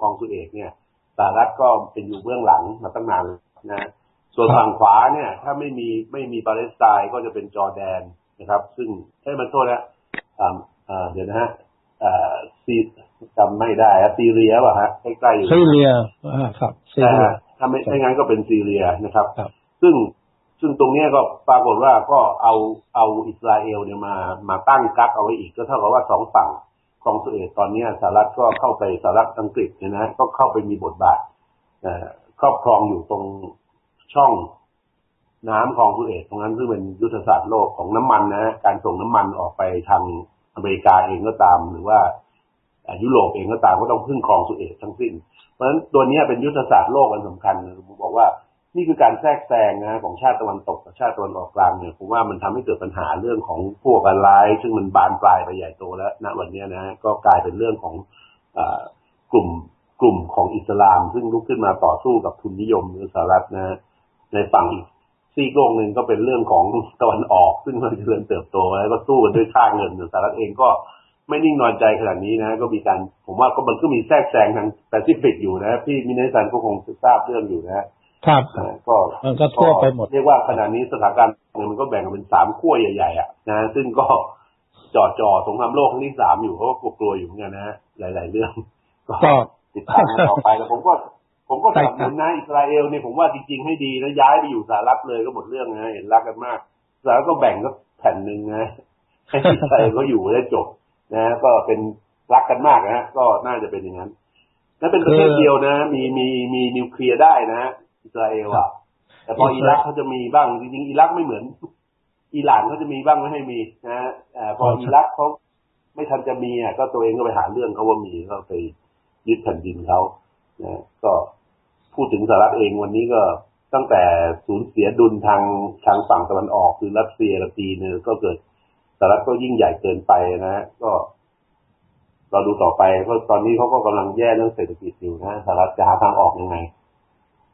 คลองสุเอตเนี่ยสหรัฐก็เป็นอยู่เบื้องหลังมาตั้งนานนะส่วนฝั่งขวาเนี่ย ถ้าไม่มีไม่มีปาเลสไตน์ก็จะเป็นจอร์แดนนะครับ ซึ่งให้มันโทษนะอ่าเดี๋ยวนะฮะอ่าซีจำไม่ได้ซีเรียป่ะฮะใกล้ๆอยู่ซีเรียอ่าครับซีเรียถ้าไม่ไม่งั้นก็เป็นซีเรียนะครับครับซึ่งซึ่งตรงเนี้ยก็ปรากฏว่าก็เอาเอาอิสราเอลเนี่ยมามาตั้งกักเอาไว้อีกก็เท่ากับว่าสองฝั่ง คลองสุเอตตอนนี้สหรัฐก็เข้าไปสหรัฐอังกฤษเนี่ยนะก็เข้าไปมีบทบาทครอบครองอยู่ตรงช่องน้ำคลองสุเอตตรงนั้นซึ่งเป็นยุทธศาสตร์โลกของน้ำมันนะ การส่งน้ำมันออกไปทางอเมริกาเองก็ตาม หรือว่ายุโรปเองก็ตามก็ต้องพึ่งคลองสุเอตทั้งสิ้น เพราะฉะนั้นตัวนี้เป็นยุทธศาสตร์โลกอันสำคัญผมบอกว่า นี่คือการแทรกแซงนะของชาติตะวันตกกับชาติตะวันออกกลางเนี่ยผมว่ามันทำให้เกิดปัญหาเรื่องของพวกอะไรซึ่งมันบานปลายไปใหญ่โตแล้วณวันนี้นะก็กลายเป็นเรื่องของอกลุ่มกลุ่มของอิสลาม ซึ่งลุกขึ้นมาต่อสู้กับทุนนิยมสหรัฐนะในฝั่งอีกซีกโลกหนึ่งก็เป็นเรื่องของตะวันออก ซึ่งมันเจริญเติบโตแล้วก็สู้กันด้วยค่าเงินสหรัฐเองก็ไม่นิ่งนอนใจขนาดนี้นะ ก็มีการผมว่าก็มันก็มีแทรกแซงทางแปซิฟิกอยู่นะพี่มินเนสันก็คงทราบเรื่องอยู่นะ ครับอ่าก็มันก็ทั่วไปหมด เรียกว่าขณะนี้สถานการณ์มันก็แบ่งออกเป็นสามขั้วใหญ่ๆอะนะซึ่งก็จอดจอสงครามโลกครั้งที่สามอยู่เขาก็กลัวๆอยู่เหมือนกันนะฮะหลาย ๆ เรื่องก็ก็ติดตามกันต่อไปแล้วผมก็ ผมก็สนับสนุนนะอิสราเอลเนี่ยผมว่าจริง ๆ ให้ดีแล้วย้ายไปอยู่สหรัฐเลยก็หมดเรื่องนะเห็นรักกันมากสหรัฐก็แบ่งก็แผ่นหนึ่งนะให้อิสราเอลก็อยู่ได้จบ นะ ก็เป็นรักกันมากนะฮะก็น่าจะเป็นอย่างนั้นและเป็นประเทศเดียวนะ มีมีมีนิวเคลียร์ได้นะ อิสราเอลอะ แต่พออิรักเขาจะมีบ้างจริงๆอิรักไม่เหมือน อิหร่านเขาจะมีบ้างไม่ให้มีนะฮะอ่าพออิรักเขาไม่ทันจะมีอะก็ตัวเองก็ไปหาเรื่องเขาว่ามีก็ไปยึดแผ่นดินเขานะก็พูดถึงสหรัฐเองวันนี้ก็ตั้งแต่สูญเสียดุลทางทางฝั่งตะวันออกคือรัสเซียกับจีนเนี่ยก็เกิดสหรัฐก็ยิ่งใหญ่เกินไปนะฮะก็ เราดูต่อไปเพราะตอนนี้เขาก็กำลังแย่เรื่องเศรษฐกิจอยู่นะสหรัฐจะหาทางออกยังไง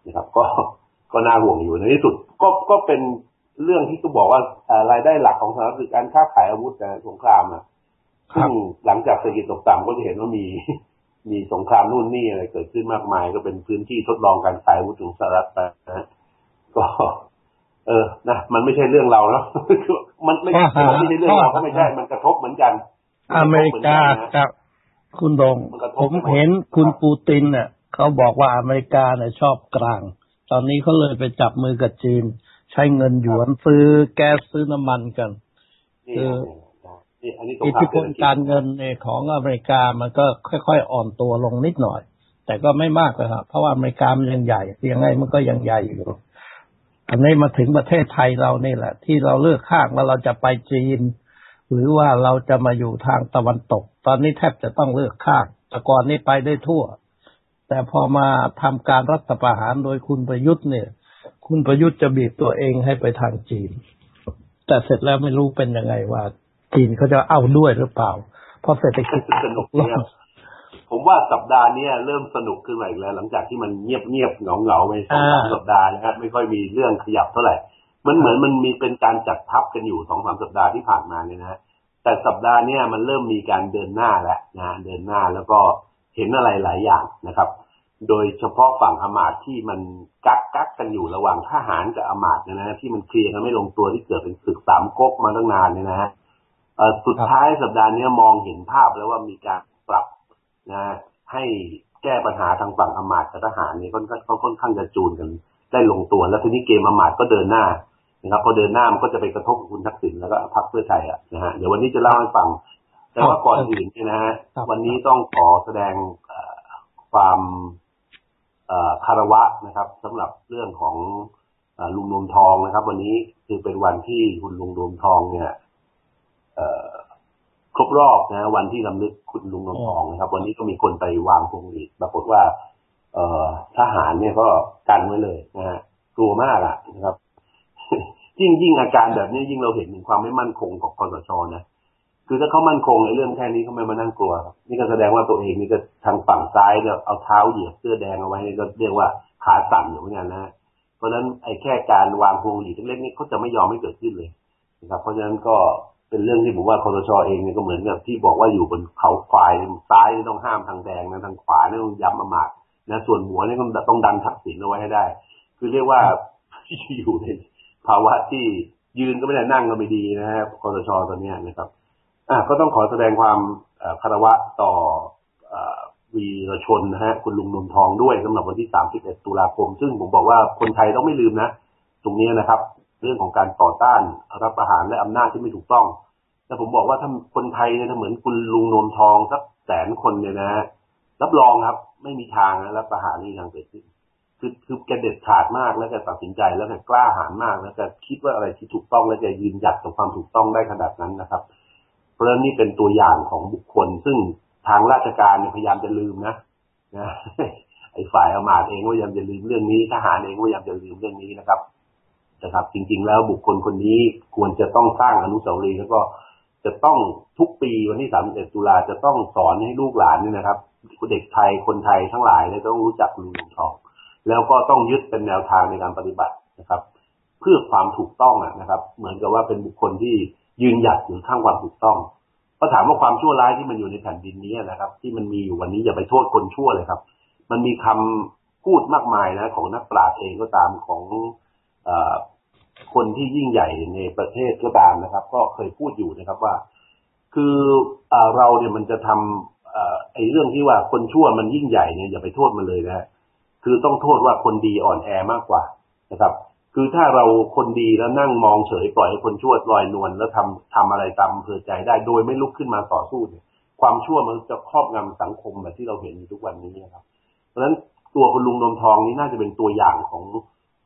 นะครับ ก็ก็น่าห่วงอยู่ในที่สุด ก็ก็เป็นเรื่องที่ก็บอกว่าอ่ารายได้หลักของสหรัฐคือการค้าขายอาวุธนะสงครามอะครัซึ่บงหลังจากเศรษฐกิจตกต่ำก็จะเห็นว่ามีมีสงครามนู่นนี่อะไรเกิดขึ้นมากมาย ก็เป็นพื้นที่ทดลองการขายอาวุธของสหรัฐไปนะฮะก็ เออนะมันไม่ใช่เรื่องเราเนาะมันไม่ข้อหามันไม่ใช่เรื่องเราก็ไม่ใช่มันกระทบเหมือนกัน อเมริกาครับ คุณดงมันกระทบผมเห็นคุณปูตินเนี่ย เขาบอกว่าอเมริกาเนี่ยชอบกลาง ตอนนี้เขาเลยไปจับมือกับจีน ใช้เงินหยวนซื้อแก๊สซื้อน้ำมันกันนี่คือนี่อันนี้สงอิทครามธิพเศรษลฐกิจการเงินเนี่ยของอเมริกามันก็ค่อยๆอ่อนตัวลงนิดหน่อย แต่ก็ไม่มากเลยครับเพราะว่าอเมริกามันยังใหญ่ยังไงมันก็ยังใหญ่อยู่อันนี้มาถึงประเทศไทยเรานี่แหละ ที่เราเลือกข้างว่าเราจะไปจีน หรือว่าเราจะมาอยู่ทางตะวันตก ตอนนี้แทบจะต้องเลือกข้างแต่ก่อนนี้ไปได้ทั่ว แต่พอมาทำการรัฐประหารโดยคุณประยุทธ์เนี่ย คุณประยุทธ์จะบีบตัวเองให้ไปทางจีน แต่เสร็จแล้วไม่รู้เป็นยังไงว่า จีนเขาจะเอาด้วยหรือเปล่า เพราะเศรษฐกิจสนุกเนี่ยผมว่าสัปดาห์เนี้ยเริ่มสนุกขึ้นมาอีกแล้ว หลังจากที่มันเงียบเงียบเหงาเงาๆไปสองสามอ่าสัปดาห์นะครับไม่ค่อยมีเรื่องขยับเท่าไหร่ มันเหมือนมันมีเป็นการจัดทัพกันอยู่สองสามสัปดาห์ที่ผ่านมาเนี่ยนะฮะแต่สัปดาห์เนี้ยมันเริ่มมีการเดินหน้าแล้วนะเดินหน้าแล้วก็ เห็นอะไรหลายอย่างนะครับ โดยเฉพาะฝั่งอมาตที่มันกักกักกันอยู่ระหว่างทหารกับอมาตเนี่ยนะที่มันเคลียร์กันไม่ลงตัวที่เกิดเป็นศึกสามก๊กมาตั้งนานเนี่ยนะฮะสุดท้ายสัปดาห์นี้มองเห็นภาพแล้วว่ามีการปรับนะให้แก้ปัญหาทางฝั่งอมาตกับทหารเนี่ยค่อนข้างค่อนข้างจะจูนกันได้ลงตัว แล้วทีนี้เกมอมาตย์ก็เดินหน้านะครับพอเดินหน้ามันก็จะไปกระทบกับคุณทักษิณแล้วก็พรรคเพื่อไทยอะนะฮะเดี๋ยววันนี้จะเล่าให้ฟัง แต่ว่าก่อนอื่นเนี่ยนะฮะครับวันนี้ต้องขอแสดงเอ่อความเอ่อคารวะนะครับสำหรับเรื่องของเอ่อลุงนวมทองนะครับ วันนี้คือเป็นวันที่คุณลุงนวมทองเนี่ยเอ่อครบรอบนะวันที่ลำลึกคุณลุงนวมทองนะครับ วันนี้ก็มีคนไปวางพวงหรีดปรากฏว่า เอ่อทหารเนี่ยก็กันไว้เลยนะฮะกลัวมากอะนะครับ ยิ่งยิ่งอาการแบบนี้ยิ่งเราเห็นถึงความไม่มั่นคงของคอสชนะ คือถ้าเขามั่นคงในเรื่องแค่นี้เขาไม่มานั่งกลัว นี่ก็แสดงว่าตัวเองนี่ก็ทางฝั่งซ้ายเนี่ยเอาเท้าเหยียบเสื้อแดงเอาไว้นี่ก็เรียกว่าขาสั่นอยู่เหมือนกันนะเพราะฉะนั้นไอ้แค่การวางพวงหรีดเล็กๆนี่เขาจะไม่ยอมให้เกิดขึ้นเลยนะครับ เพราะฉะนั้นก็เป็นเรื่องที่ผมว่าคอสชเองเนี่ยก็เหมือนกับที่บอกว่าอยู่บนเขาควายซ้ายต้องห้ามทางแดงนะทางขวาเนี่ยต้องย้ำอมาตย์นะส่วนหัวเนี่ยต้องต้องดันทักษิณเอาไว้ให้ได้ คือเรียกว่าอยู่ในภาวะที่ยืนก็ไม่ได้นั่งก็ไม่ดีนะฮะคอสชตอนนี้นะครับ อะก็ต้องขอแสดงความคารวะต่อวีรชนนะฮะคุณลุงนนทองด้วยสำหรับวันที่ 31 ตุลาคม ซึ่งผมบอกว่าคนไทยต้องไม่ลืมนะ ตรงนี้นะครับ เรื่องของการต่อต้านรัฐประหารและอำนาจที่ไม่ถูกต้องแต่ผมบอกว่าถ้าคนไทยเนี่ยเหมือนคุณลุงนนทองสักแสนคนเนี่ยนะรับรองครับ ไม่มีทางนะรัฐประหารนี่ทางเกิดขึ้นคือคือแกเด็ดขาดมากแล้วแกตัดสินใจแล้วแกกล้าหาญมากแล้วแกคิดว่าอะไรที่ถูกต้องแล้วแกยืนหยัดกับความถูกต้องได้ขนาดนั้นนะครับ เพราะฉะนั้นนี่เป็นตัวอย่างของบุคคล ซึ่งทางราชการพยายามจะลืมนะนะไอ้ฝ่ายอำมาตเองก็พยายามจะลืมเรื่องนี้ทหารเองก็พยายามจะลืมเรื่องนี้นะครับนะครับ จริง ๆ แล้วบุคคลคนนี้ควรจะต้องสร้างอนุสาวรีย์แล้วก็จะต้องทุกปีวันที่31ตุลาจะต้องสอนให้ลูกหลานนี่นะครับเด็กไทยคนไทยทั้งหลายเนี่ยต้องรู้จักลุงหลวงทอง แล้วก็ต้องยึดเป็นแนวทางในการปฏิบัตินะครับ เพื่อความถูกต้องนะครับ เหมือนกับว่าเป็นบุคคลที่ยืนหยัดอยู่ข้างความถูกต้องก็ถามว่าความชั่วร้ายที่มันอยู่ในแผ่นดินนี้นะครับ ที่มันมีอยู่วันนี้อย่าไปโทษคนชั่วเลยครับ มันมีคำพูดมากมายนะ ของนักปราชญ์เองก็ตามของอคนที่ยิ่งใหญ่ในประเทศก็ตามนะครับ ก็เคยพูดอยู่นะครับว่า คือเอเราเนี่ยมันจะทำอไอ้เรื่องที่ว่าคนชั่วมันยิ่งใหญ่เนี่ยอย่าไปโทษมันเลยนะคือต้องโทษว่าคนดีอ่อนแอมากกว่านะครับ คือถ้าเราคนดีแล้วนั่งมองเฉยปล่อยให้คนชั่วลอยนวลแล้วทำทำอะไรตามอำเพอใจได้ โดยไม่ลุกขึ้นมาต่อสู้เนี่ยความชั่วมันจะครอบงำสังคมแบบที่เราเห็นอยู่ทุกวันนี้นะครับ เพราะฉะนั้นตัวคุณลุงนมทองนี้น่าจะเป็นตัวอย่างของ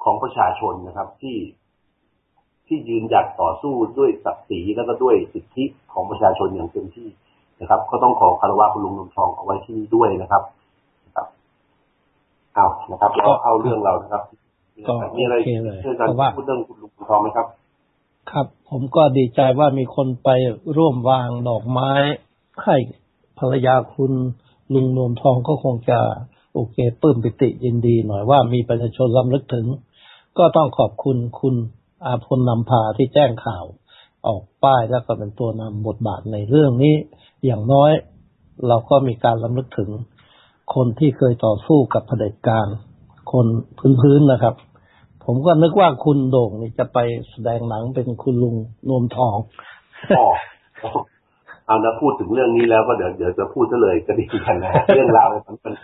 ของประชาชนนะครับ ที่ที่ยืนหยัดต่อสู้ด้วยศักดิ์ศรีแล้วก็ด้วยสิทธิของประชาชนอย่างเต็มที่นะครับ ก็ต้องขอคารวะคุณลุงนมทองเอาไว้ที่นี่ด้วยนะครับนะครับเอานะครับแล้วเข้าเรื่องเรานะครับ ก็มีอะไรโอเคเลยเรื่องการเพราะว่าพูดเรื่องคุณลุงนมทองไหมครับ ครับ ผมก็ดีใจว่ามีคนไปร่วมวางดอกไม้ให้ภรรยาคุณลุงนวมทองก็คงจะโอเคปลื้มปิติยินดีหน่อยว่ามีประชาชนรำลึกถึง ก็ต้องขอบคุณคุณอาพลนำพาที่แจ้งข่าว ออกป้ายแล้วก็เป็นตัวนำบทบาทในเรื่องนี้ อย่างน้อยเราก็มีการรำลึกถึง คนที่เคยต่อสู้กับเผด็จการ คนพื้นๆนะครับ ผมก็นึกว่าคุณโด่งนี่จะไปแสดงหนังเป็นคุณลุงนวมทองอ๋อเอานะพูดถึงเรื่องนี้แล้วก็เดี๋ยวเดี๋ยวจะพูดซะเลยก็ดีกันนะเรื่องราวเนี่ยมัน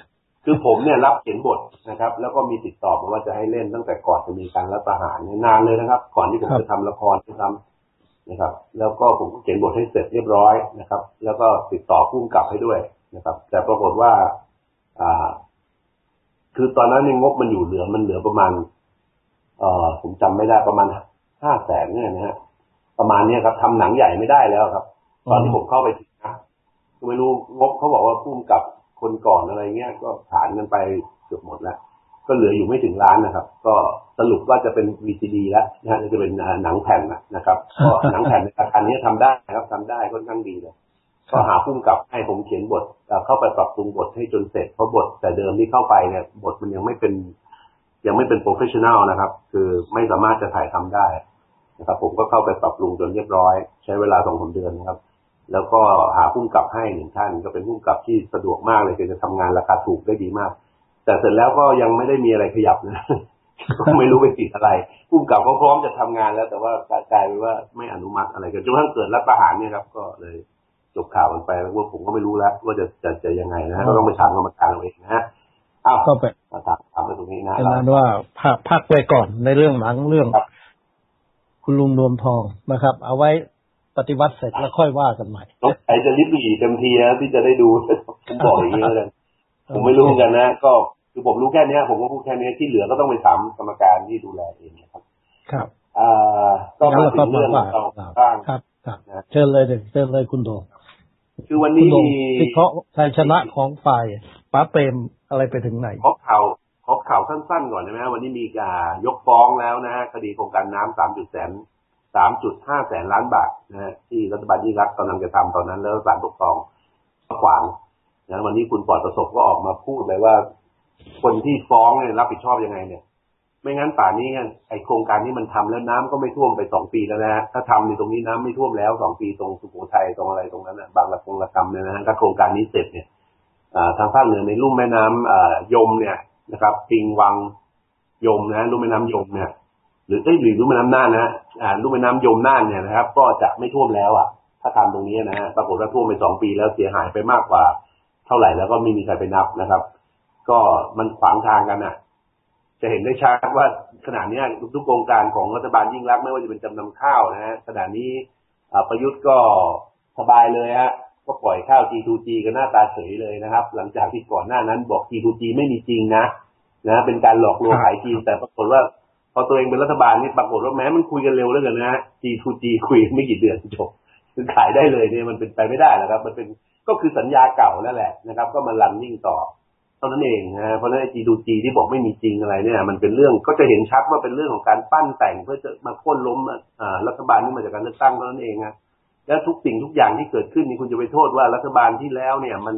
คือผมเนี่ยรับเขียนบทนะครับ แล้วก็มีติดต่อมาว่าจะให้เล่นตั้งแต่ก่อนจะมีการรัฐประหารนานเลยนะครับ ก่อนที่ผมจะทำละครด้วยซ้ำนะครับ แล้วก็ผมก็เขียนบทให้เสร็จเรียบร้อยนะครับ แล้วก็ติดต่อผู้กำกับให้ด้วยนะครับ แต่ปรากฏว่า อ่า คือตอนนั้นในงบมันอยู่เหลือมันเหลือประมาณ เอ่อผมจำไม่ได้ประมาณห้าแสนเนี่ยนะฮะประมาณเนี้ยครับทำหนังใหญ่ไม่ได้แล้วครับ ตอนที่ผมเข้าไปถึงนะก็ไม่รู้งบเขาบอกว่าพุ่มกับคนก่อนอะไรเงี้ยก็ฐานกันไปเกือบหมดแล้วก็เหลืออยู่ไม่ถึงล้านนะครับ ก็สรุปว่าจะเป็น VCD แล้วนะฮะจะเป็นอ่าหนังแผ่นนะนะครับก็หนังแผ่นในราคานี้ทำได้นะครับทำได้ค่อนข้างดีเลยก็หาพุ่มกับให้ผมเขียนบทเอ่อเข้าไปปรับปรุงบทให้จนเสร็จเพราะบทแต่เดิมที่เข้าไปเนี่ยบทมันยังไม่เป็น ยังไม่เป็นโปรเฟชชั่น a ลนะครับ คือไม่สามารถจะถ่ายทำได้นะครับ ผมก็เข้าไปปรับปรุงจนเรียบร้อย ใช้เวลาสองสามเดือนนะครับ แล้วก็หาพุ่มกับให้หนึ่งท่าน ก็เป็นพุ่มกับที่สะดวกมากเลยคือจะทำงานราคาถูกได้ดีมาก แต่เสร็จแล้วก็ยังไม่ได้มีอะไรขยับนะก็ไม่รู้ไปติดอะไรพุ่มกับเขาพร้อมจะทำงานแล้ว แต่ว่ากลายเป็นว่าไม่อนุมัติอะไรกันจนกระทั่งเกิดรัฐประหารเนี่ยครับ ก็เลยจบข่าวกันไปแล้วว่าผมก็ไม่รู้แล้ว ว่าจะจะจะยังไงนะฮะก็ต้องไปถามกรรมการเอาเองนะฮะอ้าวก็ไปมาถามถามไป ตรงนี้นะเป็นนั้นว่าพักพักไว้ก่อนในเรื่องหนังเรื่องครับคุณลุงนวมทองนะครับ เอาไว้ปฏิวัติเสร็จแล้วค่อยว่ากันใหม่น้องไอจะริบหรี่เต็มทีนะที่จะได้ดูผมบอกอย่างนี้แล้วกันผมไม่รู้เหมือนกันนะ ก็คือผมรู้แค่เนี้ยผมก็พูดแค่เนี้ยที่เหลือก็ต้องไปถามกรรมการที่ดูแลเองนะครับ ครับอ่าก็งั้นมาเราถึก็งเรื่องว่าเราบ้างครับครับเชิญเลยเดี๋ยวเชิญเลยคุณโดงคือวันคุณนี้โดงมีวิเคราะห์ชัยชนะของฝ่ายป้าเปรมอะไรไปถึงไหนขอข่าว ขอข่าวสั้นๆก่อนได้ไหมวันนี้มีการยกฟ้องแล้วนะฮะคดีโครงการน้ำสามจุดแสนสามจุดห้าแสนล้านบาทนะฮะที่รัฐบาลยิ่งรักกำลังจะทำตอนนั้น แล้วศาลปกครองขวางนะวันนี้คุณปลอดประสบก็ออกมาพูดเลยว่า คนที่ฟ้องเนี่ยรับผิดชอบยังไงเนี่ย ไม่งั้นป่านนี้ไอโครงการนี้มันทำแล้วน้ำก็ไม่ท่วมไปสองปีแล้วนะฮะถ้าทำในตรงนี้น้ำไม่ท่วมแล้วสองปีตรงสุโขทัยตรงอะไรตรงนั้นนะบางละคงละกำเนี่ยนะฮะถ้าโครงการนี้เสร็จเนี่ยทางภาคเหนือในลุ่มแม่น้ำยมเนี่ย นะครับ ปิงวังยมนะลุ่มแม่น้ำยมเนี่ย หรือเอ้ยหรือลุ่มแม่น้ำน่านนะอ่าลุ่มแม่น้ำยมน่านเนี่ยนะครับ ก็จะไม่ท่วมแล้วอะ ถ้าทำตรงนี้นะฮะปรากฏว่าท่วมไปสองปีแล้วเสียหายไปมากกว่า เท่าไหร่แล้วก็ไม่มีใครไปนับนะครับ ก็มันขวางทางกันอะ จะเห็นได้ชัดว่าขณะนี้ทุกโครงการของรัฐบาลยิ่งรักไม่ว่าจะเป็นจำนำข้าวนะฮะขณะนี้ประยุทธ์ก็สบายเลยฮะ ก็ปล่อยข้าว G2G กันหน้าตาเฉยเลยนะครับ หลังจากที่ก่อนหน้านั้นบอก G2G ไม่มีจริงนะนะเป็นการหลอกลวงขายจีนแต่ปรากฏว่าพอตัวเองเป็นรัฐบาลนี่ปรากฏว่าแม้มันคุยกันเร็วแล้วกันนะฮะ G2G คุยไม่กี่เดือนจบคือขายได้เลยเนี่ยมันเป็นไปไม่ได้แล้วครับ มันเป็นก็คือสัญญาเก่านั่นแหละนะครับ ก็มาลันนิ่งต่อเท่านั้นเองนะเพราะฉะนั้นไอจีดูจีที่บอกไม่มีจริงอะไรเนี่ยมันเป็นเรื่องก็จะเห็นชัดว่าเป็นเรื่องของการปั้นแต่งเพื่อจะมาโค่นล้มอ่ารัฐบาลนี่มาจากการเลือกตั้งเท่านั้นเองนะ แล้วทุกสิ่งทุกอย่างที่เกิดขึ้นนี่คุณจะไปโทษว่ารัฐบาลที่แล้วเนี่ย มัน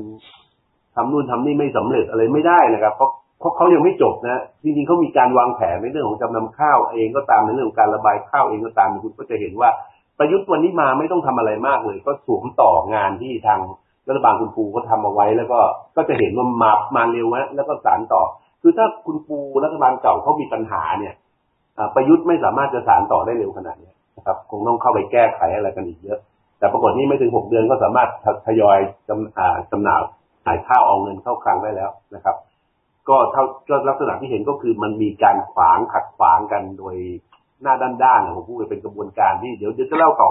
ทำนู่นทำนี่ไม่สำเร็จอะไรไม่ได้นะครับ เพราะเพราะเขายังไม่จบนะจริงๆเขามีการวางแผนในเรื่องของจำนำข้าวเองก็ตามในเรื่องของการระบายข้าวเองก็ตามคุณก็จะเห็นว่าประยุทธ์วันนี้มาไม่ต้องทำอะไรมากเลย ก็สวมต่องานที่ทางรัฐบาลคุณปูก็ทำเอาไว้แล้วก็ก็จะเห็นว่ามามาเร็วนะแล้วก็สารต่อ คือถ้าคุณปูรัฐบาลเก่าเขามีปัญหาเนี่ยประยุทธ์ไม่สามารถจะสารต่อได้เร็วขนาดนี้นะครับ คงต้องเข้าไปแก้ไขอะไรกันอีกเยอะ แต่ปรากฏนี่ไม่ถึงหกเดือนก็สามารถทยอยจำจำหน่ายขายข้าวเอาเงินเข้าคลังได้แล้วนะครับ ก็เท่าก็ลักษณะที่เห็นก็คือมันมีการขวางขัดขวางกันโดยหน้าด้านๆผมพูดเป็นกระบวนการที่เดี๋ยวเดี๋ยวจะเล่าต่อ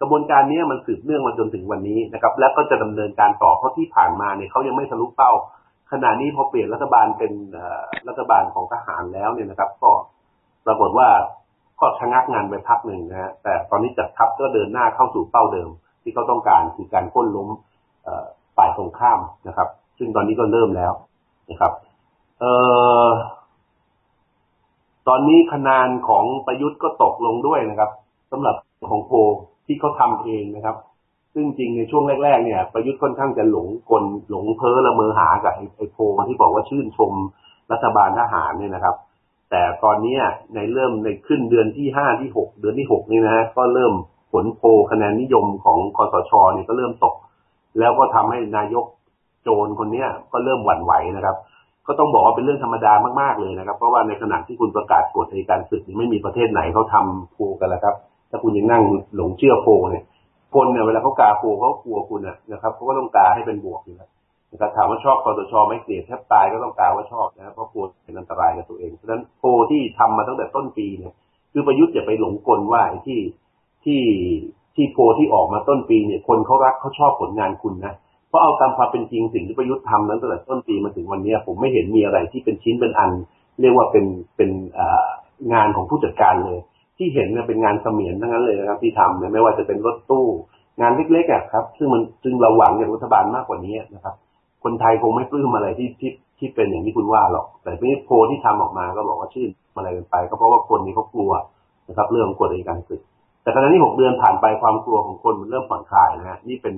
กระบวนการนี้มันสืบเนื่องมาจนถึงวันนี้นะครับ แล้วก็จะดำเนินการต่อเพราะที่ผ่านมาเนี่ยเขายังไม่ทะลุเป้า ขณะนี้พอเปลี่ยนรัฐบาลเป็นรัฐบาลของทหารแล้วเนี่ยนะครับ ก็ปรากฏว่า ก็ชะงักงานไปพักหนึ่งนะฮะแต่ตอนนี้จัดทัพก็เดินหน้าเข้าสู่เป้าเดิม ที่เขาต้องการคือการก้นล้มฝ่ายตรงข้ามนะครับ ซึ่งตอนนี้ก็เริ่มแล้วนะครับ เออตอนนี้คะแนนของประยุทธ์ก็ตกลงด้วยนะครับสำหรับของโพที่เขาทาเองนะครับ ซึ่งจริงในช่วงแรกๆเนี่ย ประยุทธ์ค่อนข้างจะหลงกลหลงเพ้อละเมอหากับไอ้โพที่บอกว่าชื่นชมรัฐบาลทหารเนี่ยนะครับ แต่ตอนนี้ในเริ่มในขึ้นเดือนที่ห้าที่หกเดือนที่หกนี่นะฮะก็เริ่มผลโพคะแนนนิยมของคอสชเนี่ยก็เริ่มตก แล้วก็ทำให้นายกโจรคนเนี้ยก็เริ่มหวั่นไหวนะครับ ก็ต้องบอกว่าเป็นเรื่องธรรมดามากๆเลยนะครับ เพราะว่าในขณะที่คุณประกาศกฎในการศึกไม่มีประเทศไหนเขาทำโพกันแล้วครับถ้าคุณยังนั่งหลงเชื่อโพเนี่ยคนเนี่ยเวลาเขากาโพเขากลัวคุณนะครับเขาก็ต้องกาให้เป็นบวกอยู่แล้ว นะครับถามว่าชอบคอสชไม่เกลียดแทบตายก็ต้องกาว่าชอบนะเพราะกลัวเป็นอันตรายกับตัวเองเพราะฉะนั้นโพที่ทำมาตั้งแต่ต้นปีเนี่ยคือประยุทธ์อย่าไปหลงกลว่าไอ้ที่ที่ที่โพที่ออกมาต้นปีเนี่ยคนเขารักเขาชอบผลงานคุณนะเพราะเอาตามความเป็นจริงสิ่งที่ประยุทธ์ทำนั้นตั้งแต่ต้นปีมาถึงวันนี้ผมไม่เห็นมีอะไรที่เป็นชิ้นเป็นอัน เรียกว่าเป็นเป็นงานของผู้จัดการเลย ที่เห็นเนี่ยเป็นงานเสมียนทั้งนั้นเลยนะครับที่ทำเนี่ยไม่ว่าจะเป็นรถตู้ งานเล็กๆอะครับ ซึ่งมันซึ่งเราหวังจากรัฐบาลมากกว่านี้นะครับ คนไทยคงไม่ปลื้มอะไรที่ที่ที่เป็นอย่างที่คุณว่าหรอก แต่ทีนี้โพที่ทำออกมาก็บอกว่าชื่นอะไรกันไป ก็เพราะว่าคนนี้เขากลัวนะครับ เรื่องกฎอัยการศึก แต่ขณะนี้หกเดือนผ่านไปความกลัวของคนมันเริ่มผ่อนคลายนะฮะนี่เป็น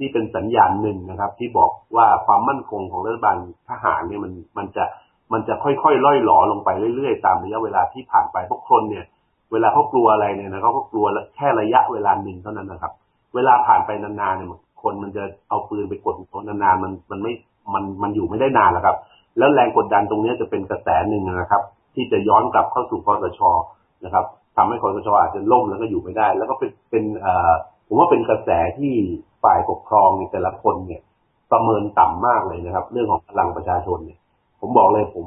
นี่เป็นสัญญาณหนึ่งนะครับ ที่บอกว่าความมั่นคงของรัฐบาลทหารเนี่ยมันมันจะมันจะค่อยๆล่อยหลอลงไปเรื่อยๆ ตามระยะเวลาที่ผ่านไปพวกคนเนี่ย เวลาเขากลัวอะไรเนี่ยนะเขาก็กลัวแค่ระยะเวลาหนึ่งเท่านั้นนะครับ เวลาผ่านไปนานๆเนี่ย คนมันจะเอาปืนไปกดนานๆมันมันไม่มันมันอยู่ไม่ได้นานแล้วครับ แล้วแรงกดดันตรงนี้จะเป็นกระแสหนึ่งนะครับ ที่จะย้อนกลับเข้าสู่คอสชนะครับทำให้คอสชอาจจะล่มแล้วก็อยู่ไม่ได้ แล้วก็เป็นเป็นเอ่อผมว่าเป็นกระแสที่ฝ่ายปกครองในแต่ละคนเนี่ย ประเมินต่ำมากเลยนะครับ เรื่องของพลังประชาชนเนี่ย ผมบอกเลยผม